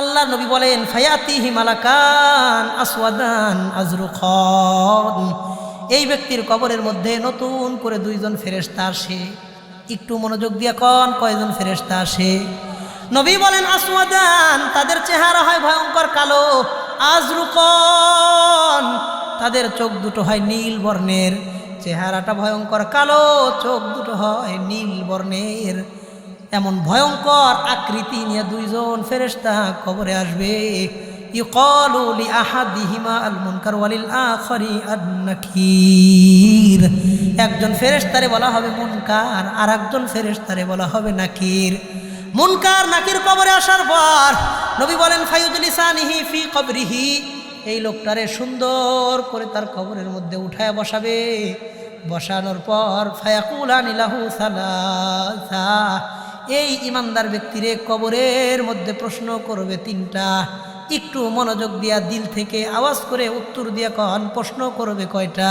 আল্লাহ নবী বলেন ফায়াতি হিমালাকান আসওয়াদান আজরুখন এই ব্যক্তির কবরের মধ্যে নতুন করে দুইজন ফেরেশতা আসে। একটু মনোযোগ দিয়ে কন, কয়জন ফেরেশতা আসে? নবী বলেন, আসওয়াদান, তাদের চেহারা হয় ভয়ঙ্কর কালো। আজরুকন, তাদের চোখ দুটো হয় নীল বর্ণের। চেহারাটা ভয়ঙ্কর কালো, চোখ দুটো হয় নীল বর্ণের। এমন ভয়ঙ্কর আকৃতি নিয়ে দুইজন ফেরেশতা কবরে আসবে। আল ওয়ালিল নাকির একজন ফেরেশতারে বলা হবে মুনকার আর একজন ফেরেশতারে বলা হবে নাকির। মুনকার, নাকির কবরে আসার পর নবী বলেন ফায়ুজলিসানিহি ফি কবরিহি। এই লোকটারে সুন্দর করে তার কবরের মধ্যে উঠায় বসাবে। বসানোর পর ফায়াকুলা নিলাহু সালাসা। এই ইমানদার ব্যক্তিরে কবরের মধ্যে প্রশ্ন করবে তিনটা। একটু মনোযোগ দিয়া দিল থেকে আওয়াজ করে উত্তর দিয়া কন, প্রশ্ন করবে কয়টা?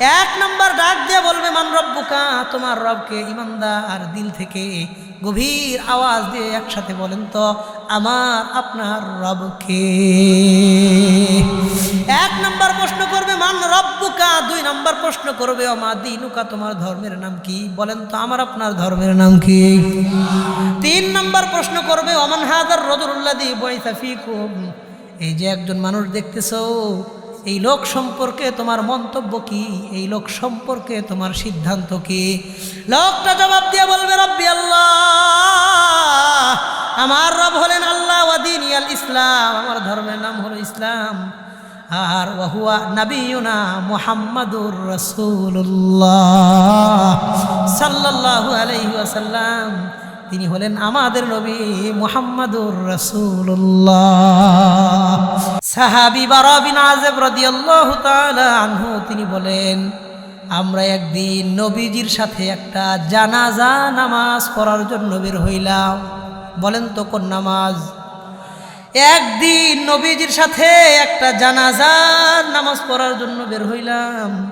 এক নম্বর ডাক দিয়ে বলবে, মান রব্বুকা, তোমার রবকে ইমানদার দিল থেকে গভীর আওয়াজ দিয়ে একসাথে বলেন তো, আমার, আপনার রবকে। এক নম্বর প্রশ্ন করবে, মান রব্বুকা? দুই নম্বর প্রশ্ন করবে অমা দিনুকা, তোমার ধর্মের নাম কি? বলেন তো, আমার, আপনার ধর্মের নাম কি? তিন নম্বর প্রশ্ন করবে অমান হাজার রজরুল্লাদি বৈসাফিকুম এই যে একজন মানুষ দেখতেছো এই লোক সম্পর্কে তোমার মন্তব্য কি? এই লোক সম্পর্কে তোমার সিদ্ধান্ত কি? লোকটা জবাব দিয়ে বলবে, রব্বি আমার রব হলেন আল্লাহ ওয়াদিন ইয়াল ইসলাম। আমার ধর্মের নাম হলো ইসলাম। আর ওয়াহুয়া নবীনা মুহাম্মাদুর রাসূলুল্লাহ সাল্লাল্লাহু আলাইহি তিনি হলেন আমাদের নবী মুহাম্মাদুর রাসূলুল্লাহ। সাহাবী বারা বিন আযিব রাদিয়াল্লাহু আনহু, তিনি বলেন, আমরা একদিন নবীজির সাথে একটা জানাজা নামাজ পড়ার জন্য বের হইলাম। বলেন তো কোন নামাজ? একদিন নবীজির সাথে একটা জানাজার নামাজ পড়ার জন্য বের হইলাম।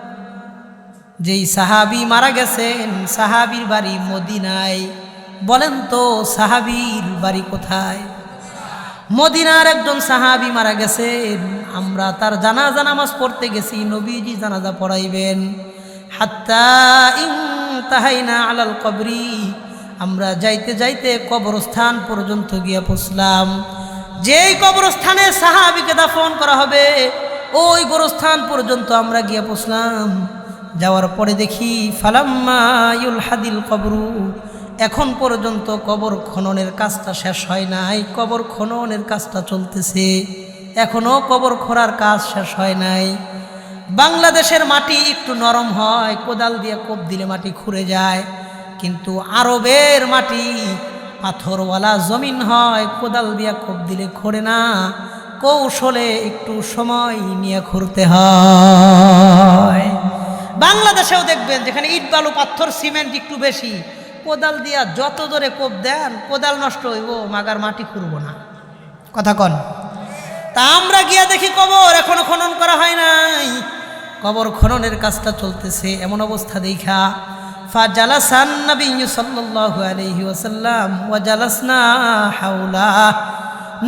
যেই সাহাবি মারা গেছেন, সাহাবির বাড়ি মদিনায়। বলেন তো, সাহাবির বাড়ি কোথায়? মদিনার একজন সাহাবি মারা গেছেন। আমরা তার জানাজা নামাজ পড়তে গেছি, নবীজি জানাজা পড়াইবেন। হাত্তা ইং তাহাইনা আলাল কবরি, আমরা যাইতে যাইতে কবরস্থান পর্যন্ত গিয়া পৌঁছলাম। যেই কবরস্থানে সাহাবিকে দাফন করা হবে, ওই গোরস্থান পর্যন্ত আমরা গিয়া পৌঁছলাম। যাওয়ার পরে দেখি, ফালাম্মা ইউল হাদিল কবরু এখন পর্যন্ত কবর খননের কাজটা শেষ হয় নাই, কবর খননের কাজটা চলতেছে। এখনও কবর খোঁড়ার কাজ শেষ হয় নাই। বাংলাদেশের মাটি একটু নরম হয়, কোদাল দিয়ে কোপ দিলে মাটি খুঁড়ে যায়। কিন্তু আরবের মাটি পাথরওয়ালা জমিন হয়, কোদাল দিয়ে কোপ দিলে খোঁড়ে না। কৌশলে একটু সময় নিয়ে খুঁড়তে হয়। বাংলাদেশেও দেখবেন যেখানে ইট বালু, পাথর, সিমেন্ট একটু বেশি কোদাল দিয়া যত জোরে কোপ দেন, কোদাল নষ্ট হইব, মাগার মাটি খুঁড়ব না। কথা কন। তা আমরা গিয়া দেখি কবর এখনও খনন করা হয় নাই। কবর খননের কাজটা চলতেছে এমন অবস্থা দেখা। ফাজালাসান নবী সাল্লাল্লাহু আলাইহি ওয়াসাল্লাম ওয়া জালাসনা হাওলা।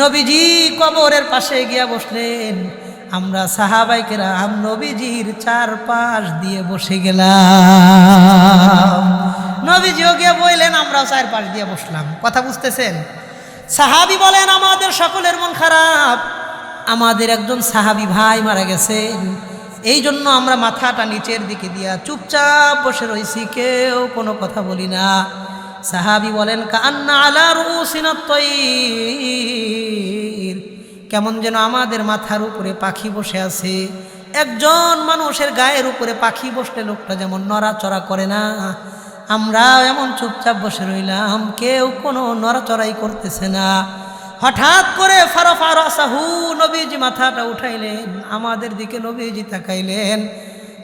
নবীজি কবরের পাশে গিয়া বসলেন। আমরা সাহাবাইকেরাম নবীজির চারপাশ দিয়ে বসে গেলাম। নবীজিও গিয়ে বললেন, আমরাও চারপাশ দিয়ে বসলাম। কথা বুঝতেছেন? সাহাবি বলেন, আমাদের সকলের মন খারাপ। আমাদের একজন সাহাবি ভাই মারা গেছেন। এই জন্য আমরা মাথাটা নিচের দিকে দিয়া চুপচাপ বসে রয়েছি কেউ কোনো কথা বলি না। সাহাবি বলেন কান্না আলা রুসিনাত্তয়ির কেমন যেন আমাদের মাথার উপরে পাখি বসে আছে। একজন মানুষের গায়ের উপরে পাখি বসলে লোকটা যেমন নড়াচড়া করে না আমরা এমন চুপচাপ বসে রইলাম, কেউ কোনো নড়াচড়াই করতেছে না। হঠাৎ করে ফারফার আসাহু নবীজি মাথাটা উঠাইলেন, আমাদের দিকে নবীজি তাকাইলেন।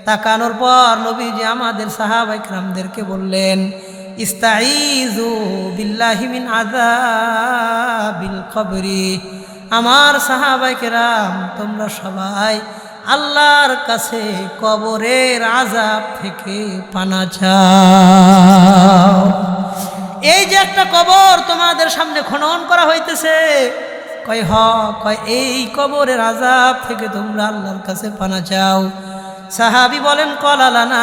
তাকানোর পর নবীজি আমাদের সাহাবাইকরামদেরকে বললেন ইস্তাইজু বিল্লাহিমিন আযাবিল কবরি। আমার সাহাবাইকেরাম তোমরা সবাই আল্লাহর কাছে কবরের আজাব থেকে পানা চাও। এই যে একটা কবর তোমাদের সামনে খনন করা হইতেছে, কয় হ, কয় এই কবরের আজাব থেকে তোমরা আল্লাহর কাছে পানা চাও। সাহাবি বলেন কলালানা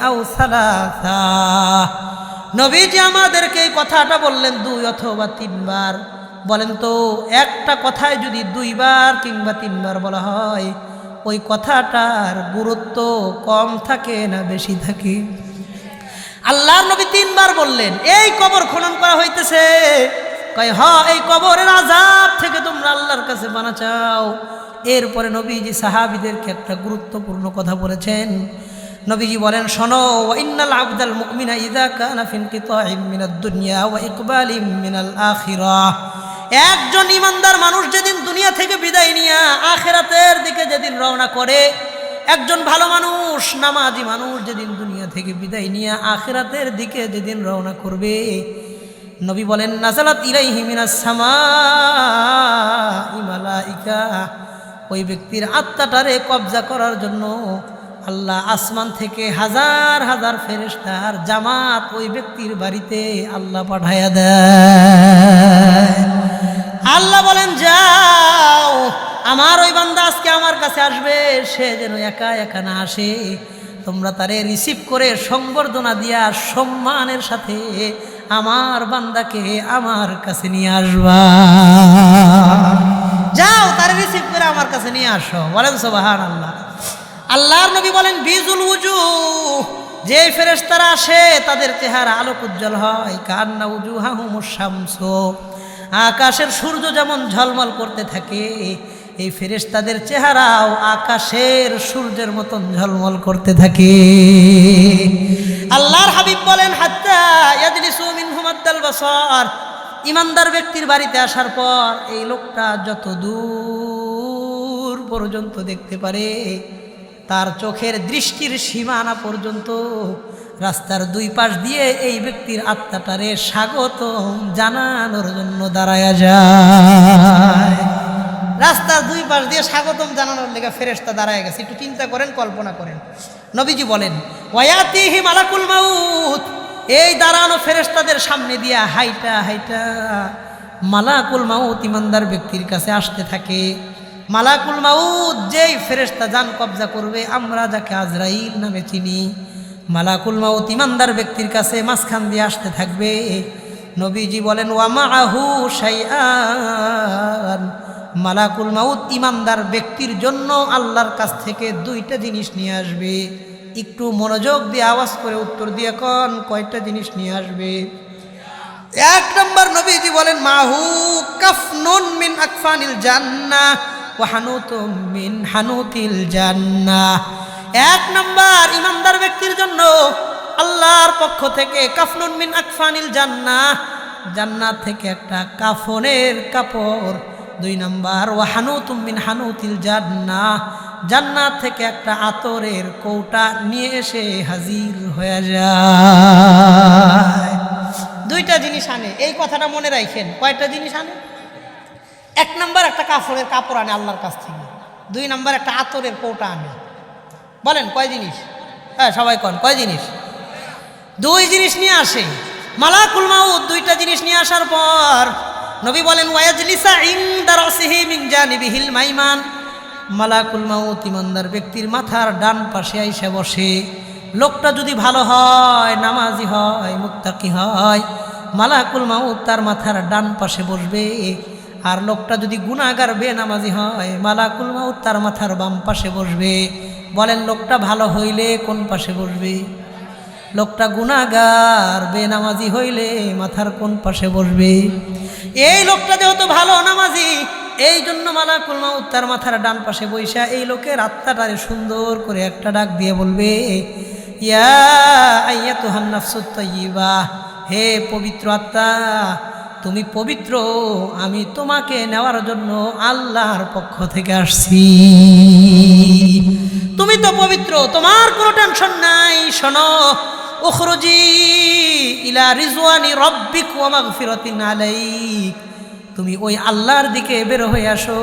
আও সালাসা। নবীজি আমাদেরকে এই কথাটা বললেন দুই অথবা তিনবার। বলেন তো, একটা কথায় যদি দুইবার কিংবা তিনবার বলা হয়, ওই কথাটার গুরুত্ব কম থাকে না বেশি থাকে? আল্লাহর নবী তিনবার বললেন, এই কবর খনন করা হইতেছে। কয়, হ, এই কবরের আজাব থেকে তোমরা আল্লাহর কাছে বানা চাও। এরপরে নবীজি সাহাবিদেরকে একটা গুরুত্বপূর্ণ কথা বলেছেন নবীজি বলেন, শোনো ইন্নাল আবদাল মুমিনা ইদা কানা ফিন কিতাইম মিনাদ দুনিয়া ওয়া ইকবালিম মিনাল আখিরাহ একজন ইমানদার মানুষ যেদিন দুনিয়া থেকে বিদায় নিয়ে আখেরাতের দিকে যেদিন রওনা করে, একজন ভালো মানুষ, নামাজি মানুষ যেদিন দুনিয়া থেকে বিদায় নিয়ে আখেরাতের দিকে যেদিন রওনা করবে, নবী বলেন, নাজালাত ইলাইহি মিনাস সামা ইমালাইকা ওই ব্যক্তির আত্মাটারে কবজা করার জন্য আল্লাহ আসমান থেকে হাজার হাজার ফেরেশতার জামাত ওই ব্যক্তির বাড়িতে আল্লাহ পাঠায়া দেয়। আল্লাহ বলেন, যাও, আমার ওই বান্দা আজকে আমার কাছে আসবে, সে যেন একা একা না আসে। তোমরা তারে রিসিভ করে সংবর্ধনা দিয়া সম্মানের সাথে আমার বান্দাকে আমার কাছে নিয়ে আসবা। যাও, তারে রিসিভ করে আমার কাছে নিয়ে আসো। বলেন সোবাহান আল্লাহ আল্লাহর নবী বলেন, বিজুল উজু যে ফেরেশতারা আসে, তাদের চেহারা আলোক উজ্জ্বল হয়। কান্না উজু হাহুমুর শামস। আকাশের সূর্য যেমন ঝলমল করতে থাকে, এই ফেরেশতাদের চেহারাও আকাশের সূর্যের মতন ঝলমল করতে থাকে। আল্লাহর হাবিব বলেন, হাত্তা বাসার। ইমানদার ব্যক্তির বাড়িতে আসার পর এই লোকটা যত দূর পর্যন্ত দেখতে পারে তার চোখের দৃষ্টির সীমানা পর্যন্ত রাস্তার দুই পাশ দিয়ে এই ব্যক্তির আত্মাটারে স্বাগত জানানোর জন্য দাঁড়ায়া যায়। রাস্তার দুই পাশ দিয়ে স্বাগতম জানানোর লেগে ফেরেস্তা দাঁড়ায় গেছে। একটু চিন্তা করেন, কল্পনা করেন। নবীজি বলেন ওয়াতিহি মালাকুল মাউত। এই দাঁড়ানো ফেরেস্তাদের সামনে দিয়া হাইটা হাইটা মালাকুল মাউত ইমানদার ব্যক্তির কাছে আসতে থাকে। মালাকুল মাউত, যেই ফেরেস্তা যান কবজা করবে, আমরা যাকে আজরাইল নামে চিনি। মালাকুল মাউত ইমানদার ব্যক্তির কাছে মাঝখান দিয়ে আসতে থাকবে। নবীজি বলেন ওয়ামা আহু সাইয়ান মালাকুল মাউত ইমানদার ব্যক্তির জন্য আল্লাহর কাছ থেকে দুইটা জিনিস নিয়ে আসবে। একটু মনোযোগ দিয়ে আওয়াজ করে উত্তর দিয়ে কন, কয়টা জিনিস নিয়ে আসবে? এক নম্বর নবীজি বলেন, মাহু কাফনুন মিন আকফানিল জান্নাহ। ওয়া হানুতুম মিন হানুতিল জান্নাহ। এক নম্বর ইমানদার ব্যক্তির জন্য আল্লাহর পক্ষ থেকে কাফনুন মিন আকফানিল জান্নাহ। জান্নাত থেকে একটা কাফনের কাপড়। দুই নাম্বার ও হানুতুম মিন হানুতিল জান্নাহ। জান্নাত থেকে একটা আতরের কৌটা নিয়ে এসে হাজির হয়ে যায়। দুইটা জিনিস আনে, এই কথাটা মনে রাখেন। কয়টা জিনিস আনে? এক নম্বর একটা কাপড়ের কাপড় আনে আল্লাহর কাছ থেকে। দুই নম্বর একটা আতরের কৌটা আনে। বলেন, কয় জিনিস? হ্যাঁ সবাই কন, কয় জিনিস? দুই জিনিস নিয়ে আসে। মালাকুল মাউদ দুইটা জিনিস নিয়ে আসার পর নবী বলেন, ওয়াজলিসা ইনদা রাসিহি মিন জানিবিহিল মাইমান। মালাকুল মাউত ইমানদার ব্যক্তির মাথার ডান পাশে আইসে বসে। লোকটা যদি ভালো হয়, নামাজি হয়, মুত্তাকি হয়, মালাকুল মাউত তার মাথার ডান পাশে বসবে। আর লোকটা যদি গুণাগার বেনামাজি হয়, মালাকুল মাউত তার মাথার বাম পাশে বসবে। বলেন, লোকটা ভালো হইলে কোন পাশে বসবে? লোকটা গুণাগার বেনামাজি হইলে মাথার কোন পাশে বসবে? এই লোকটা যেহেতু ভালো নামাজি, এই জন্য মালাকুল মাউত তার মাথার ডান পাশে বৈশা এই লোকের আত্মাটারে সুন্দর করে একটা ডাক দিয়ে বলবে, ইয়া আইয়া তুহান নাফসুত্তাইবা হে পবিত্র আত্মা তুমি পবিত্র, আমি তোমাকে নেওয়ার জন্য আল্লাহর পক্ষ থেকে আসছি। তুমি তো পবিত্র, তোমার কোনো টেনশন নাই, শোনো। উখরুজি ইলা রিজওয়ানি রব্বিক ওয়া মাগফিরাতিন আলাইক। তুমি ওই আল্লাহর দিকে বের হয়ে আসো,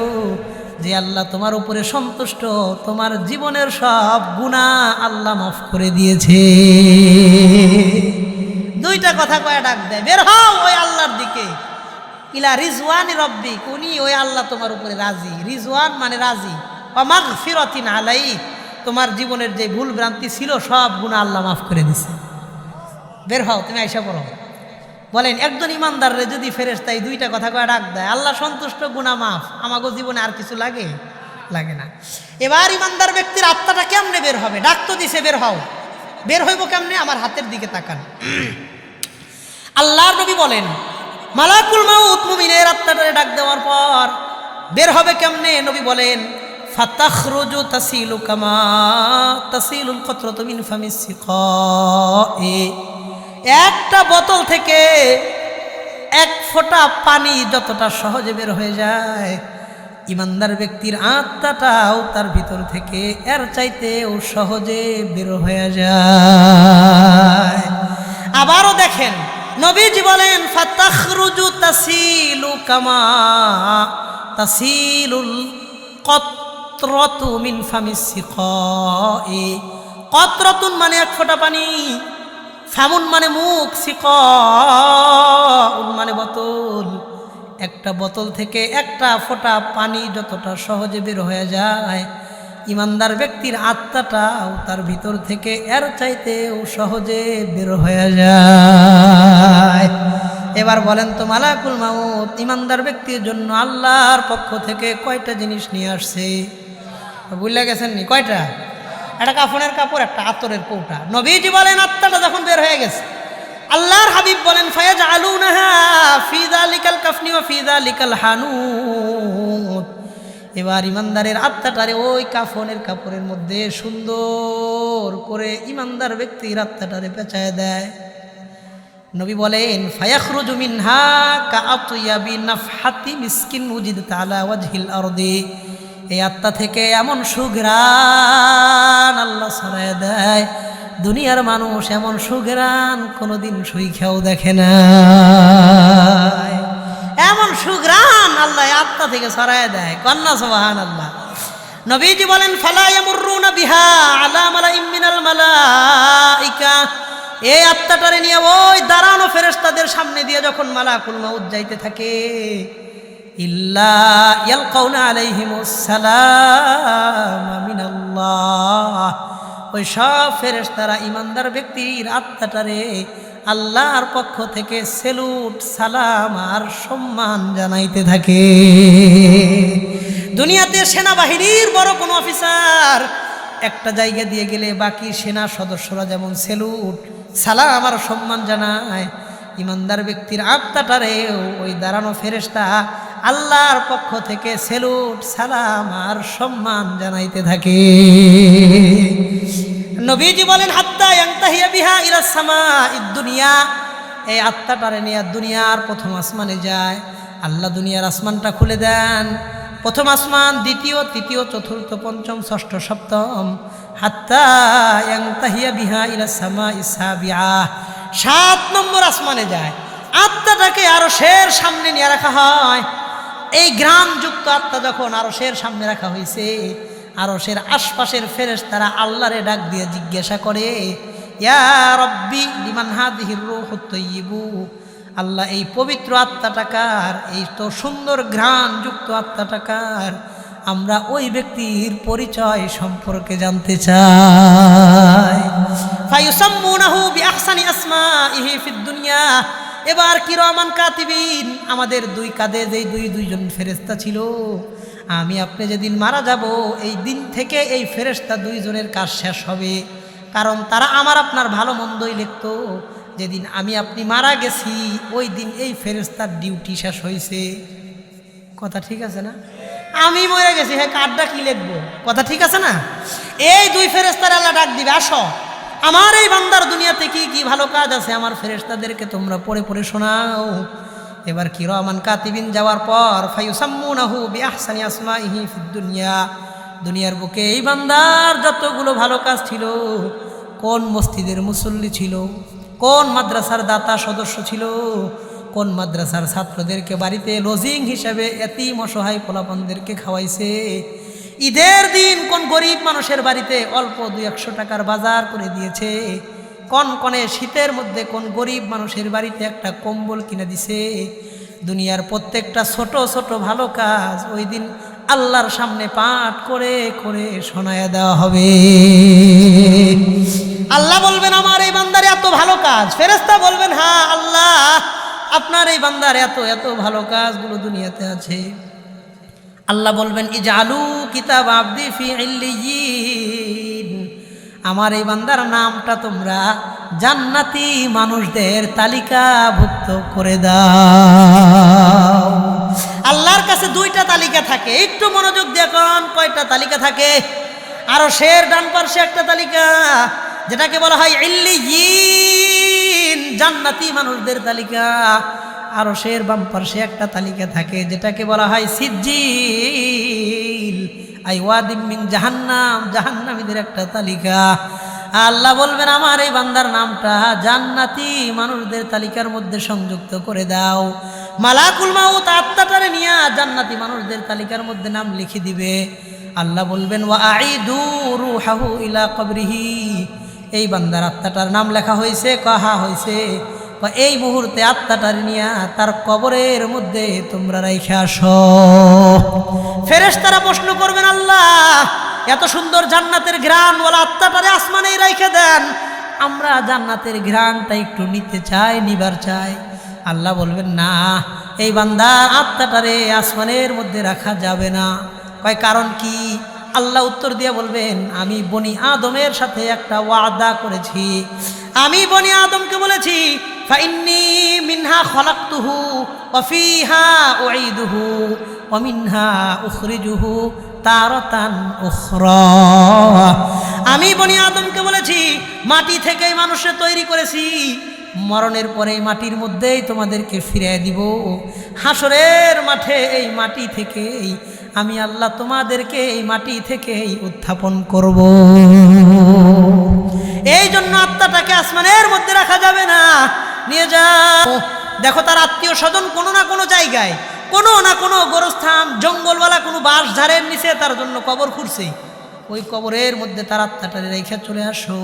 যে আল্লাহ তোমার উপরে সন্তুষ্ট, তোমার জীবনের সব গুণা আল্লাহ মাফ করে দিয়েছে। দুইটা কথা কয়ে ডাক দেয় বের হও ওই আল্লাহর দিকে। ইলা রিজওয়ান রব্বি উনি ওই আল্লাহ তোমার উপরে রাজি। রিজওয়ান মানে রাজি। অমাগ ফিরতিন আলাই তোমার জীবনের যে ভুল ভ্রান্তি ছিল, সব গুণা আল্লাহ মাফ করে দিছে। বের হও, তুমি আইসা পড়ো। বলেন, একজন ইমানদাররে যদি ফেরেস্তা তাই দুইটা কথা কয়ে ডাক দেয়, আল্লাহ সন্তুষ্ট গুণা মাফ। আমাগো জীবনে আর কিছু লাগে? লাগে না। এবার ইমানদার ব্যক্তির আত্মাটা কেমনে বের হবে? ডাক তো দিছে, বের হও। বের হইব কেমনে? আমার হাতের দিকে তাকান। আল্লাহর নবী বলেন, মালাকুল মাউত মুমিনের আত্মাটারে ডাক দেওয়ার পর বের হবে কেমনে? নবী বলেন, ফাতাখরুজু তাসিলু কামা তাসিলুল কতরাতু মিন ফামিস একটা বোতল থেকে এক ফোঁটা পানি যতটা সহজে বের হয়ে যায়, ইমানদার ব্যক্তির আত্মাটাও তার ভিতর থেকে এর চাইতে চাইতেও সহজে বের হয়ে যায়। আবারও দেখেন নবীজি বলেন, ফাতাখরুজু তাসিলু কামা তাসিলুল কতরতু মিন ফামিস সিকায়ে কতরতুন মানে এক ফোঁটা পানি, ফামুন মানে মুখ সিক মানে বোতল। একটা বোতল থেকে একটা ফোঁটা পানি যতটা সহজে বের হয়ে যায়, ইমানদার ব্যক্তির আত্মাটাও তার ভিতর থেকে এর চাইতেও সহজে বের হয়ে যায়। এবার বলেন তো, মালাকুল মাউত, ইমানদার ব্যক্তির জন্য আল্লাহর পক্ষ থেকে কয়টা জিনিস নিয়ে আসছে? বুঝলে গেছেন নি কয়টা? একটা কাফনের কাপড়, একটা আতরের কৌটা। নবীজি বলেন, আত্মাটা যখন বের হয়ে গেছে, আল্লাহর হাবিব বলেন ফয়াজ আলু নাহা ফিদা লিকাল কাফনি ও ফিদা লিকাল হানুত। এবার ইমানদারের আত্মাটারে ওই কাফনের কাপড়ের মধ্যে সুন্দর করে ইমানদার ব্যক্তির আত্মাটারে পেঁচায় দেয়। নবী বলেন ওয়াজহিল আত্মা থেকে এমন সুঘ্রাণ আল্লাহ ছড়ায় দেয়। দুনিয়ার মানুষ এমন সুঘ্রাণ কোনোদিন খেয়েও দেখে না। এমন সুঘ্রাণ আল্লাহ আত্মা থেকে ছড়ায় দেয়। কন্যা সোহান আল্লাহ নবীজি বলেন ফালায়ামুরুনা বিহা আলা মালাইম মিনাল মালাইকা। এই আত্মাটারে নিয়ে ওই দাঁড়ানো ফেরেশতাদের সামনে দিয়ে যখন মালাকুল মাউত যাইতে থাকে, ইল্লা ইয়ালকাউনা আলাইহিমুস সালাম ওই সব ফেরেশতারা, ইমানদার ব্যক্তির আত্মাটারে আল্লাহর পক্ষ থেকে সেলুট, সালাম আর সম্মান জানাইতে থাকে। দুনিয়াতে সেনাবাহিনীর বড় কোনো অফিসার একটা জায়গা দিয়ে গেলে বাকি সেনা সদস্যরা যেমন সেলুট সালাম আর সম্মান জানায়। ইমানদার ব্যক্তির আত্মাটারেও ওই দাঁড়ানো ফেরেস্তা আল্লাহর পক্ষ থেকে সেলুট, সালাম আর সম্মান জানাইতে থাকে। নবীজি বলেন, হাত্তা বিহা সামা দুনিয়া। এই আত্মাটারে নিয়ে দুনিয়ার প্রথম আসমানে যায়। আল্লাহ দুনিয়ার আসমানটা খুলে দেন। প্রথম আসমান, দ্বিতীয়, তৃতীয়, চতুর্থ, পঞ্চম, ষষ্ঠ, সপ্তম। হাত্তা ইয়াংতাহিয়া বিহা ইলা সাত নম্বর আসমানে যায়। আত্মাটাকে আরও শের সামনে নিয়ে রাখা হয়। এই গ্রামযুক্ত আত্মা যখন আরও শের সামনে রাখা হয়েছে আরও শের আশপাশের ফেরেশ তারা আল্লাহরে ডাক দিয়ে জিজ্ঞাসা করে, ইয়া রব্বি, লিমান হাদিহির তৈয়িবু? আল্লাহ, এই পবিত্র আত্মাটাকার এই তো সুন্দর ঘ্রাণ ঘ্রাণযুক্ত আত্মাটাকার আমরা ওই ব্যক্তির পরিচয় সম্পর্কে জানতে চাই। এবার কি রহমান কাতিবিন, আমাদের দুই কাঁধে যেই দুই দুইজন ফেরেস্তা ছিল, আমি আপনি যেদিন মারা যাব, এই দিন থেকে এই ফেরেস্তা দুইজনের কাজ শেষ হবে। কারণ তারা আমার আপনার ভালো মন্দই লিখতো। যেদিন আমি আপনি মারা গেছি, ওই দিন এই ফেরেস্তার ডিউটি শেষ হয়েছে কথা ঠিক আছে না? আমি মরে গেছি হ্যাঁ কার্ডটা কি লিখব? কথা ঠিক আছে না? এই দুই ফেরেস্তার আল্লাহ ডাক দিবে, আসো। আমার এই বান্দার দুনিয়াতে কি কি ভালো কাজ আছে? আমার ফেরেস্তাদেরকে তোমরা পড়ে পড়ে শোনাও। এবার কি রহমান কাতিবিন যাওয়ার পর ফাইসাম্মুনাহু বিআহসানি আসমাইহি ফিদ দুনিয়া। দুনিয়ার বুকে এই বান্দার যতগুলো ভালো কাজ ছিল, কোন মসজিদের মুসল্লি ছিল, কোন মাদ্রাসার দাতা সদস্য ছিল কোন মাদ্রাসার ছাত্রদেরকে বাড়িতে লজিং হিসাবে এতিম অসহায় পোলাপনদেরকে খাওয়াইছে? ঈদের দিন কোন গরিব মানুষের বাড়িতে অল্প দুই একশো টাকার বাজার করে দিয়েছে? কোন কনে শীতের মধ্যে কোন গরিব মানুষের বাড়িতে একটা কম্বল কিনে দিছে? দুনিয়ার প্রত্যেকটা ছোট ছোট ভালো কাজ ওই দিন আল্লাহর সামনে পাঠ করে করে শোনায় দেওয়া হবে। আল্লাহ বলবেন, আমার এই বান্দার এত ভালো কাজ। ফেরেস্তা বলবেন হ্যাঁ আল্লাহ আপনার এই বান্দার এত এত ভালো কাজগুলো দুনিয়াতে আছে। আল্লাহ বলবেন, ইজালু কিতাব আব্দি ফি আমার এই বান্দার নামটা তোমরা জান্নাতি মানুষদের তালিকাভুক্ত করে দাও। আল্লাহর কাছে দুইটা তালিকা থাকে, একটু মনোযোগ দেখুন কয়টা তালিকা থাকে? আরও শের ডান পার্শ্বে একটা তালিকা, যেটাকে বলা হয় ইল্লিয়িন। জান্নাতি মানুষদের তালিকা। আরও শের বাম পার্শ্বে একটা তালিকা থাকে, যেটাকে বলা হয় সিজ্জিল। আই ওয়াদিম মিন জাহান্নাম, জাহান্নামীদের একটা তালিকা। আল্লাহ বলবেন, আমার এই বান্দার নামটা জান্নাতি মানুষদের তালিকার মধ্যে সংযুক্ত করে দাও। মালাকুল মাউত, আত্মাটারে নিয়ে জান্নাতি মানুষদের তালিকার মধ্যে নাম লিখে দিবে। আল্লাহ বলবেন, ওয়া আইদু রুহাহু ইলা কবরিহি। এই বান্দার আত্মাটার নাম লেখা হয়েছে কাহা হয়েছে বা এই মুহূর্তে আত্মাটার নিয়া তার কবরের মধ্যে তোমরা রাইখে আসো। ফেরেশ তারা প্রশ্ন করবেন, আল্লাহ, এত সুন্দর জান্নাতের ঘ্রাণ বলা আত্মাটারে আসমানেই রাইখে দেন। আমরা জান্নাতের ঘ্রাণটা একটু নিতে চাই, নিবার চাই। আল্লাহ বলবেন, না, এই বান্দা আত্মাটারে আসমানের মধ্যে রাখা যাবে না। কয়, কারণ কি? আল্লাহ উত্তর দিয়ে বলবেন, আমি বনি আদমের সাথে একটা ওয়াদা করেছি। আমি বনি আদমকে বলেছি, ফাইন্নি মিনহা খলাক্তুহু ওয়াফিহা উঈদুহু ওয়া মিনহা উখরিজুহু তারাতান উখরা। আমি বনি আদমকে বলেছি, মাটি থেকেই মানুষে তৈরি করেছি। মরণের পরে এই মাটির মধ্যেই তোমাদেরকে ফিরিয়ে দিব। হাসরের মাঠে এই মাটি থেকেই আমি আল্লাহ তোমাদেরকে এই মাটি থেকেই উত্থাপন করব। এই জন্য আত্মাটাকে আসমানের মধ্যে রাখা যাবে না। নিয়ে যাও। দেখো তার আত্মীয় স্বজন কোনো না কোনো জায়গায়, কোনো না কোনো গোরস্থান, জঙ্গলওয়ালা, কোনো বাঁশ ঝাড়ের নিচে তার জন্য কবর খুঁড়ছে। ওই কবরের মধ্যে তার আত্মাটা রেখে চলে আসো।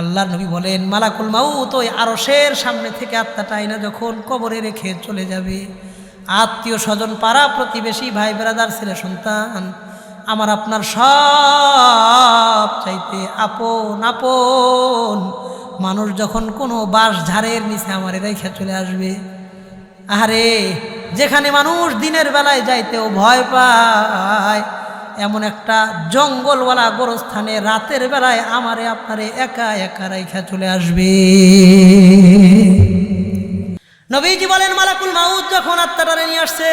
আল্লাহ নবী বলেন, মালাকুল মাউত ওই আরসের সামনে থেকে আত্মাটা আইনা যখন কবরে রেখে চলে যাবে। আত্মীয় স্বজন, পাড়া প্রতিবেশী, ভাই বেড়াদার ছেলে সন্তান, আমার আপনার সব চাইতে আপন আপন। মানুষ যখন কোনো বাঁশ ঝাড়ের নিচে আমার রেখে চলে আসবে। আরে যেখানে মানুষ দিনের বেলায় যাইতেও ভয় পায় এমন একটা জঙ্গলওয়ালা গোরস্থানে রাতের বেলায় আমারে আপনারে একা একা রেখা চলে আসবে। নবীজি বলেন, মালাকুল মাউদ যখন আত্মাটারে নিয়ে আসছে,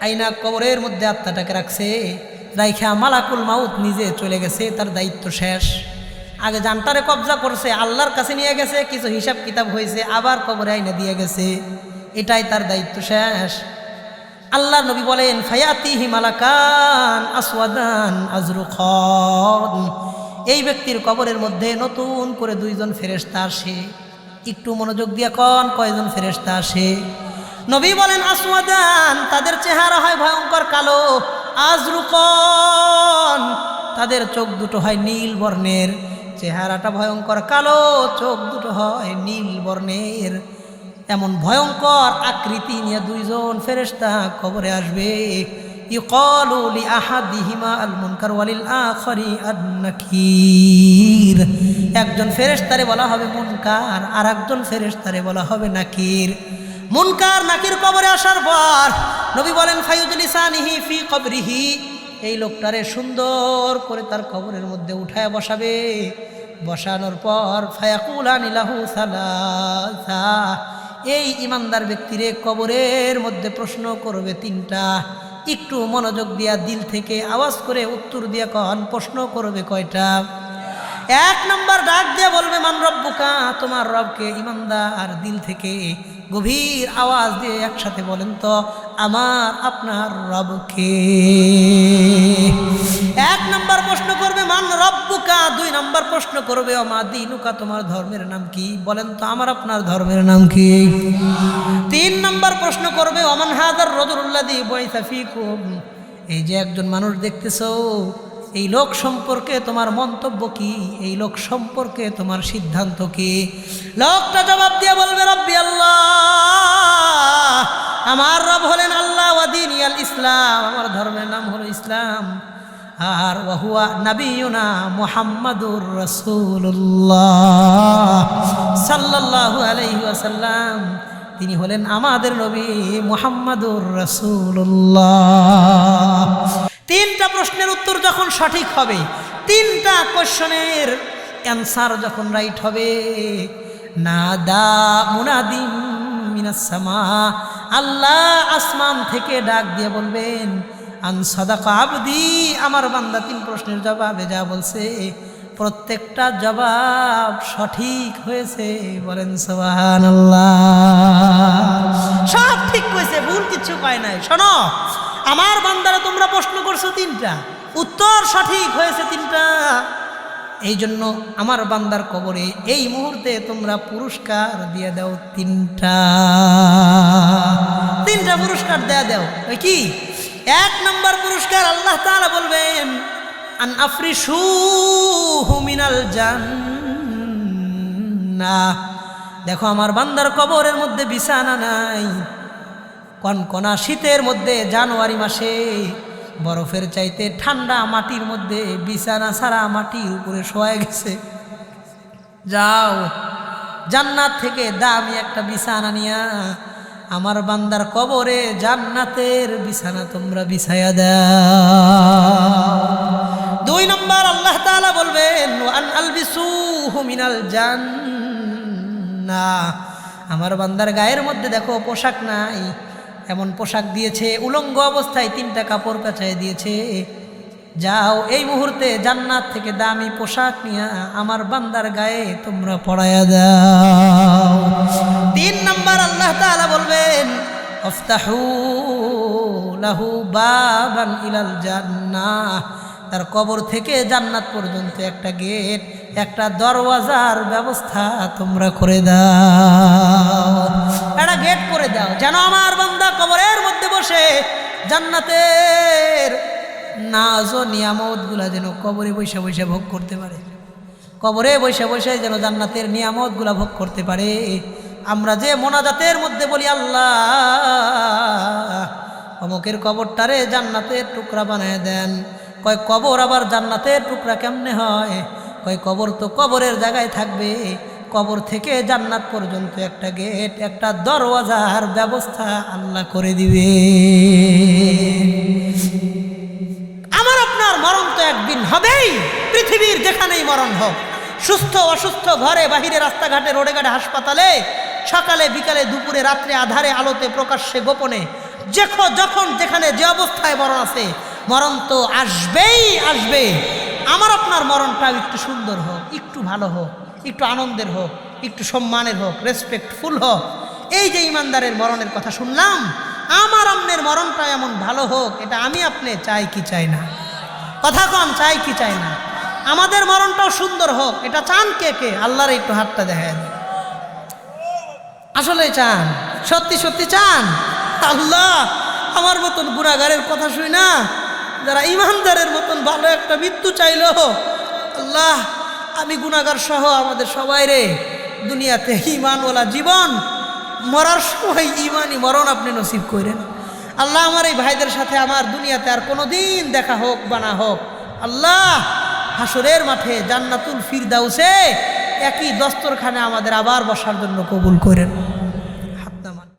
আইনা কবরের মধ্যে আত্মাটাকে রাখছে, রাইখা মালাকুল মাউত নিজে চলে গেছে, তার দায়িত্ব শেষ। আগে জানটারে কবজা করছে, আল্লাহর কাছে নিয়ে গেছে, কিছু হিসাব কিতাব হয়েছে, আবার কবরে আইনা দিয়ে গেছে। এটাই তার দায়িত্ব শেষ। আল্লাহ নবী বলেন ফায়াতি হিমালাকান আসওয়াদান আজরুখন এই ব্যক্তির কবরের মধ্যে নতুন করে দুইজন ফেরেস্তা আসে। একটু মনোযোগ দিয়ে কন, কয়জন ফেরেস্তা আসে? নবী বলেন, আসওয়াদান, তাদের চেহারা হয় ভয়ঙ্কর কালো। আজরুকন, তাদের চোখ দুটো হয় নীল বর্ণের। চেহারাটা ভয়ঙ্কর কালো, চোখ দুটো হয় নীল বর্ণের। এমন ভয়ঙ্কর আকৃতি নিয়ে দুইজন ফেরেশতা কবরে আসবে। ইউকালু লি আহাদিহিমা আল মুনকার ওয়ালিল আখরি আন-নাকির। একজন ফেরেশতারে বলা হবে মুনকার আর একজন ফেরেশতারে বলা হবে নাকির। মুনকার, নাকির কবরে আসার পর নবী বলেন, ফায়ুজলিসানিহি ফি কবরিহি। এই লোকটারে সুন্দর করে তার কবরের মধ্যে উঠায় বসাবে। বসানোর পর ফায়াকুলা নিলাহু সালাসা। এই ইমানদার ব্যক্তিরে কবরের মধ্যে প্রশ্ন করবে তিনটা। একটু মনোযোগ দিয়া দিল থেকে আওয়াজ করে উত্তর দিয়া কন, প্রশ্ন করবে কয়টা? এক নম্বর ডাক দিয়ে বলবে, মান রব্বুকা? তোমার রবকে ইমানদার দিল থেকে গভীর আওয়াজ দিয়ে একসাথে বলেন তো, আমার, আপনার রবকে। এক নম্বর প্রশ্ন করবে, মান রব্বুকা। দুই নম্বর প্রশ্ন করবে ও মা দিনুকা, তোমার ধর্মের নাম কি? বলেন তো, আমার আপনার ধর্মের নাম কি? তিন নম্বর প্রশ্ন করবে অমান হাজার রজুল্লাদি বৈসাফিকুম এই যে একজন মানুষ দেখতেছো, এই লোক সম্পর্কে তোমার মন্তব্য কি? এই লোক সম্পর্কে তোমার সিদ্ধান্ত কি? লোকটা জবাব দিয়ে বলবে, রব্বি আল্লাহ। আমার রব হলেন আল্লাহ ওয়াদিন ইসলাম। আমার ধর্মের নাম হলো ইসলাম। আর ওয়াহুয়া নবীনা মুহাম্মাদুর রাসূলুল্লাহ। সাল্লাল্লাহু আলাইহি ওয়াসাল্লাম, তিনি হলেন আমাদের নবী মুহাম্মাদুর রাসূলুল্লাহ। তিনটা প্রশ্নের উত্তর যখন সঠিক হবে, তিনটা কোশ্চেনের অ্যান্সার যখন রাইট হবে না দা মুনাদিম আল্লাহ আসমান থেকে ডাক দিয়ে বলবেন আন সদাকা আবদি, আমার বান্দা তিন প্রশ্নের জবাবে যা বলছে, প্রত্যেকটা জবাব সঠিক হয়েছে বলেন সোহান সব ঠিক হয়েছে, ভুল কিছু পায় নাই। শোনো, আমার বান্দারা তোমরা প্রশ্ন করছ তিনটা, উত্তর সঠিক হয়েছে তিনটা। এই জন্য আমার বান্দার কবরে এই মুহূর্তে তোমরা পুরস্কার দিয়ে দাও তিনটা। তিনটা পুরস্কার দেয়া দাও। ওই কি? এক নম্বর পুরস্কার আল্লাহ তাআলা বলবেন, আন আফরিসু মিনাল জান্নাহ। দেখো, আমার বান্দার কবরের মধ্যে বিছানা নাই। কনকনা শীতের মধ্যে, জানুয়ারি মাসে, বরফের চাইতে ঠান্ডা মাটির মধ্যে বিছানা ছাড়া মাটির উপরে শোয়া গেছে। যাও, জান্নাত থেকে দামি একটা বিছানা নিয়া আমার বান্দার কবরে জান্নাতের বিছানা তোমরা বিছায়া দাও। দুই নম্বর আল্লাহ তাআলা বলবেন আন আলবিসুহু মিনাল জান্নাহ। আমার বান্দার গায়ের মধ্যে দেখো পোশাক নাই, এমন পোশাক দিয়েছে, উলঙ্গ অবস্থায় তিনটা কাপড় কাচায় দিয়েছে। যাও, এই মুহূর্তে জান্নাত থেকে দামি পোশাক নিয়ে আমার বান্দার গায়ে তোমরা পড়ায়া দাও। তিন নম্বর আল্লাহ তাআলা বলবেন লাহু তার কবর থেকে জান্নাত পর্যন্ত একটা গেট, একটা দরওয়াজার ব্যবস্থা তোমরা করে দাও। একটা গেট করে দাও। যেন আমার বান্দা কবরের মধ্যে বসে জান্নাতের নাজ ও নিয়ামতগুলা যেন কবরে বসে বসে ভোগ করতে পারে। কবরে বসে বসে যেন জান্নাতের নিয়ামতগুলা ভোগ করতে পারে। আমরা যে মোনাজাতের মধ্যে বলি, আল্লাহ, অমুকের কবরটারে জান্নাতের টুকরা বানিয়ে দেন। কয়, কবর আবার জান্নাতের টুকরা কেমনে হয়? কয়, কবর তো কবরের জায়গায় থাকবে। কবর থেকে জান্নাত পর্যন্ত একটা গেট, একটা দরওয়াজার ব্যবস্থা আল্লাহ করে দিবে। আমার আপনার মরণ তো একদিন হবেই। পৃথিবীর যেখানেই মরণ হোক, সুস্থ অসুস্থ ঘরে বাহিরে রাস্তাঘাটে, রোডে ঘাটে, হাসপাতালে সকালে, বিকালে, দুপুরে, রাত্রে, আধারে, আলোতে, প্রকাশ্যে, গোপনে, যেখো, যখন, যেখানে, যে অবস্থায় মরণ আছে, মরণ তো আসবেই, আসবে। আমার, আপনার মরণটাও একটু সুন্দর হোক, একটু ভালো হোক, একটু আনন্দের হোক, একটু সম্মানের হোক রেসপেক্টফুল হোক। এই যে ইমানদারের মরণের কথা শুনলাম, আমার আমনের মরণটা এমন ভালো হোক, এটা আমি আপনি চাই কি চাই না? কথা কম চাই কি চাই না? আমাদের মরণটাও সুন্দর হোক, এটা চান কে কে? আল্লাহর একটু হাতটা দেখেন আসলে চান, সত্যি সত্যি চান? আল্লাহ, আমার মতন গুণাগারের কথা শুই না। যারা ইমানদারের মতন ভালো একটা মৃত্যু চাইল, আল্লাহ, আমি গুণাগার সহ আমাদের সবাই রে, দুনিয়াতে ইমানওয়ালা জীবন মরার সময় ইমানই মরণ আপনি নসিব করেন। আল্লাহ, আমার এই ভাইদের সাথে আমার দুনিয়াতে আর কোনো দিন দেখা হোক বা না হোক, আল্লাহ, হাসরের মাঠে জান্নাতুল ফিরদাউসে একই দস্তরখানে আমাদের আবার বসার জন্য কবুল করেন।